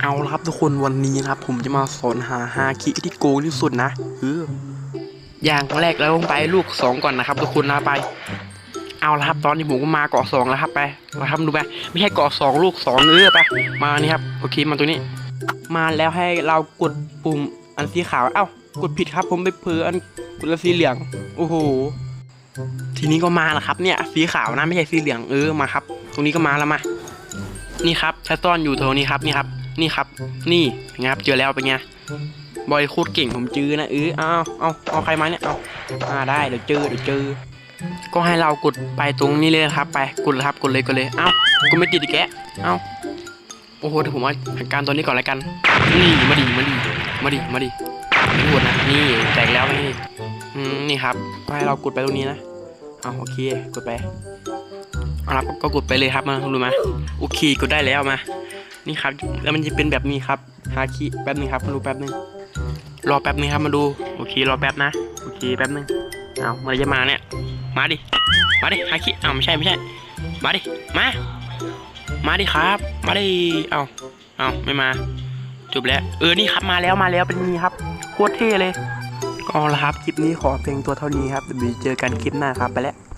เอาละครับทุกคนวันนี้นะครับผมจะมาสอนหาฮาคิที่โกงที่สุดนะเอออย่างแรกเราลงไปลูกสองก่อนนะครับทุกคนนะไป เอาละครับตอนนี้ผมก็มาเกาะสองแล้วครับไปมาทำดูไปไม่ใช่เกาะสองลูกสองเออไปมานี่ครับโอเคมาตรงนี้ มาแล้วให้เรากดปุ่มอันสีขาวเอ้ากดผิดครับ ผมไปเพออันกดสีเหลืองโอ้โหทีนี้ก็มาแล้วครับเนี่ยสีขาวนะไม่ใช่สีเหลืองเออมาครับ ตรงนี้ก็มาแล้วมา นี่ครับถ้าซ่อนอยู่ตรงนี้ครับนี่ครับ นี่ครับ นี่นไงครับเจอแล้วเป็นไงบอยโคตรเก่งผมจื้อนะเออเอาเอาเอาใครมาเนี่ยเอาอ่าได้เดี๋ยวเจอเดี๋ยวเจอ ก็ให้เรากดไปตรงนี้เลยครับ ไปกดเลยครับกดเลยกดเลยเอ้ากดไม่ติดอีกแกะเอ้าโอ้โหเดี๋ยวผมว่าจัดการตัวนี้ก่อนแล้วกัน นี่มาดิมาดิมาดิมาดิไม่หมดนะนี่แตกแล้วนี่อืมนี่ครับก็ให้เรากดไปตรงนี้นะเอาโอเคกดไปเอาละก็กดไปเลยครับมารู้ไหมโอเคกดได้แล้วมา นี่ครับ แล้วมันจะเป็นแบบนี้ครับฮาคิแป๊บนึงครับมาดูแป๊บนึงรอแป๊บนึงครับมาดูโอเครอแป๊บนะโอเคแป๊บนึงเอาเมื่อไหรจะมาเนี่ยมาดิมาดิฮาคิเอาไม่ใช่ไม่ใช่ มาดิมา มาดิครับ มาดิเอาเอาไม่มาจบแล้วเออนี่ครับมาแล้วมาแล้วเป็นนี่ครับโคตรเท่เลยก็ละครับคลิปนี้ขอเพียงตัวเท่านี้ครับเดี๋ยวเจอกันคลิปหน้าครับไปแล้ว